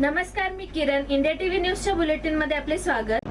नमस्कार मी Kiran. India TV न्यूजच्या बुलेटिनमध्ये आपले स्वागत.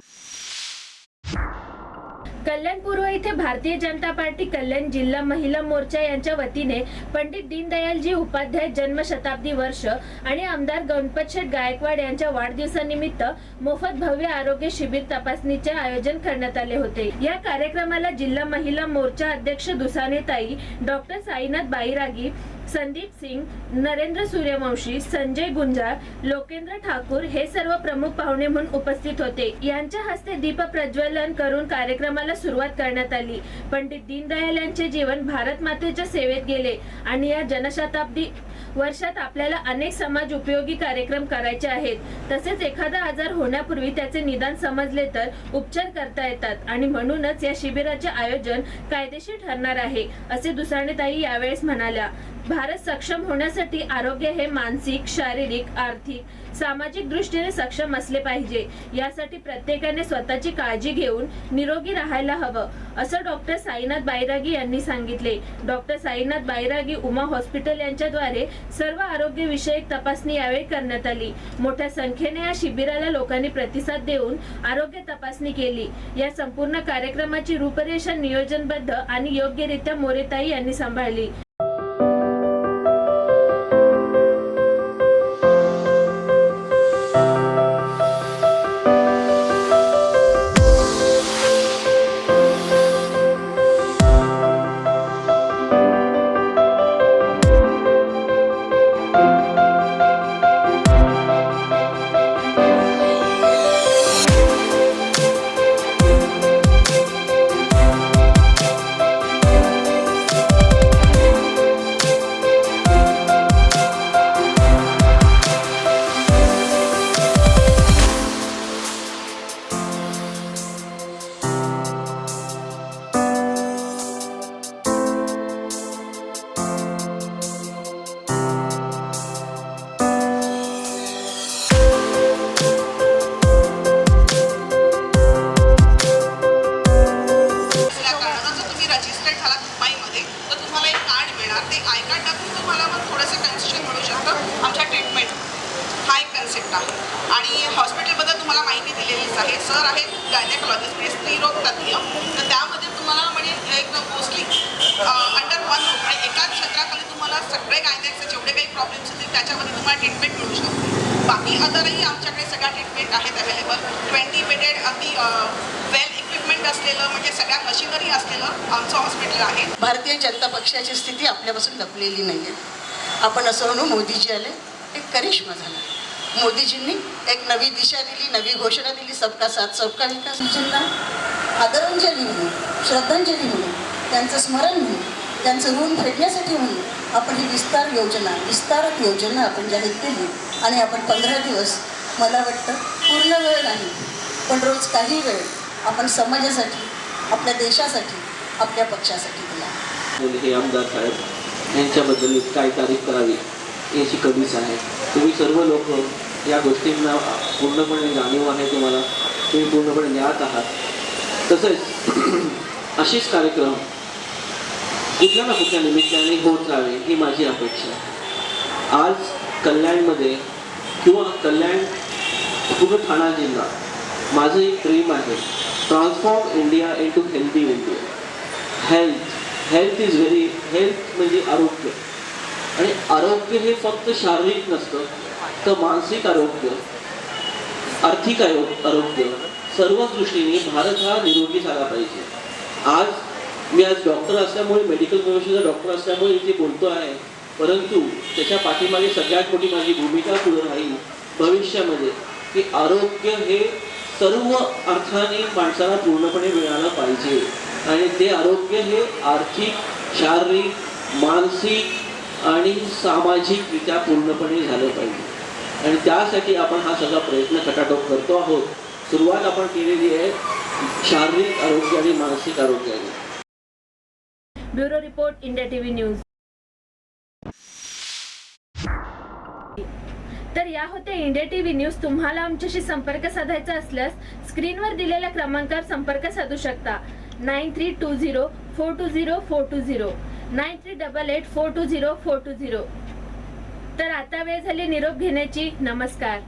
कल्याण पूर्व येथे भारतीय जनता पार्टी कल्याण जिल्हा महिला मोर्चा यांच्या वतीने पंडित दीनदयालजी उपाध्याय जन्मशताब्दी वर्ष आणि आमदार गणपत शेठ गायकवाड यांच्या वाढदिवसानिमित्त मोफत भव्य आरोग्य शिबिर तपासणीचे आयोजन करण्यात आले होते. या कार्यक्रमाला जिल्हा महिला मोर्चा अध्यक्ष दुसानेताई डॉक्टर साईनाथ बाईरागी संदीप सिंग नरेंद्र सूर्यवंशी संजय गुंजाळ लोकेंद्र ठाकूर हे सर्व प्रमुख पाहुणे म्हणून उपस्थित होते. यांच्या हस्ते दीप प्रज्वलन करून कार्यक्रमाला सुरुवात करण्यात आली. पंडित दीनदयाल यांचे जीवन भारत मातेच्या सेवेत गेले आणि या जनशताब्दी वर्षात आपल्याला अनेक समाज उपयोगी कार्यक्रम करायचे आहेत. तसेच एखादा आजार होण्यापूर्वी त्याचे निदान समजले तर उपचार करता येतात आणि म्हणूनच या शिबिराचे आयोजन कायदेशीर ठरणार आहे असे दुसाणेताई यावेळेस म्हणाल्या. भारत सक्षम होण्यासाठी आरोग्य हे मानसिक शारीरिक आर्थिक सामाजिक दृष्टीने सक्षम असले पाहिजे. यासाठी प्रत्येकाने स्वतःची काळजी घेऊन निरोगी राहायला हवं असं डॉक्टर साईनाथ बायरागी यांनी सांगितले. डॉक्टर साईनाथ बायरागी उमा हॉस्पिटल यांच्याद्वारे सर्व आरोग्य विषयक तपासणी यावेळी करण्यात आली. मोठ्या संख्येने या शिबिराला लोकांनी प्रतिसाद देऊन आरोग्य तपासणी केली. या संपूर्ण कार्यक्रमाची रूपरेषा नियोजनबद्ध आणि योग्यरित्या मोरेताई यांनी सांभाळली. Música शकता आणि हॉस्पिटलबद्दल तुम्हाला माहिती दिलेलीच आहे. सर आहेत गायनेकॉलॉजिस्ट म्हणजे स्त्रीरोग तज्ज्ञ तर त्यामध्ये तुम्हाला म्हणजे एक मोस्टली अंडर वन म्हणजे एकाच क्षेत्राखाली तुम्हाला सगळे गायनेकचे जेवढे काही प्रॉब्लेम्स असतील त्याच्यामध्ये तुम्हाला ट्रीटमेंट मिळू शकते. बाकी अदरही आमच्याकडे सगळ्या ट्रीटमेंट आहेत अवेलेबल ट्वेंटी बेडेड अगदी वेल इक्विपमेंट असलेलं म्हणजे सगळ्या मशिनरी असलेलं आमचं हॉस्पिटल आहे. भारतीय जनता पक्षाची स्थिती आपल्यापासून लपलेली नाही आहे आपण असं म्हणू मोदीजी आले एक करिश्मा झाला. मोदीजींनी एक नवी दिशा दिली नवी घोषणा दिली सबका साथ सबका विकास. सूचना आदरांजली म्हणून श्रद्धांजली म्हणून त्यांचं स्मरण म्हणून त्यांचं ऋण फेडण्यासाठी म्हणून आपण ही विस्तार योजना विस्तारक योजना आपण जाहीर केली. आणि आपण पंधरा दिवस मला वाटतं पूर्ण वेळ नाही पण रोज काही वेळ आपण समाजासाठी आपल्या देशासाठी आपल्या पक्षासाठी दिला. हे आमदार साहेब यांच्याबद्दल काय तारीफ करावी? याची कमीच आहे. तुम्ही सर्व लोक या गोष्टींना पूर्णपणे जाणीव आहे तुम्हाला. तुम्ही पूर्णपणे ज्ञात आहात. तसेच असेच कार्यक्रम कुठल्या ना कुठल्या निमित्ताने होत राहावे ही माझी अपेक्षा आहे. आज कल्याणमध्ये किंवा कल्याण पूर्ण ठाणा जिल्हा माझं एक ड्रीम आहे. Transform India into healthy India health health is very health म्हणजे आरोग्य. आरोग्य हे फक्त शारीरिक नसतं तर मानसिक आरोग्य आर्थिक आरोग्य सर्वच दृष्टीने भारत हा निरोगी झाला पाहिजे. आज मी आज डॉक्टर असल्यामुळे मेडिकल प्रोफेशनचा डॉक्टर असल्यामुळे इथे बोलतो आहे परंतु त्याच्या पाठीमागे सगळ्यात मोठी माझी भूमिका पुढे राहील भविष्यामध्ये की आरोग्य हे सर्व अर्थाने माणसाला पूर्णपणे मिळालं पाहिजे. आणि ते आरोग्य हे आर्थिक शारीरिक मानसिक आणि सामाजिकरित्या पूर्णपणे झालं पाहिजे. आणि त्यासाठी आपण हा सगळा प्रयत्न खटाटोप करतो आहोत. सुरुवात आपण केलेली आहे शारीरिक आरोग्य आणि मानसिक आरोग्याने bureau report India TV news. तर या होत्या इंडिया टीव्ही न्यूज. तुम्हाला आमच्याशी संपर्क साधायचा असल्यास स्क्रीनवर दिलेल्या क्रमांकावर संपर्क साधू शकता. Nine three two zero four two zero four two zero. Nine three double eight four two zero four two zero. तर आता वेळ झाली निरोप घेण्याची. नमस्कार.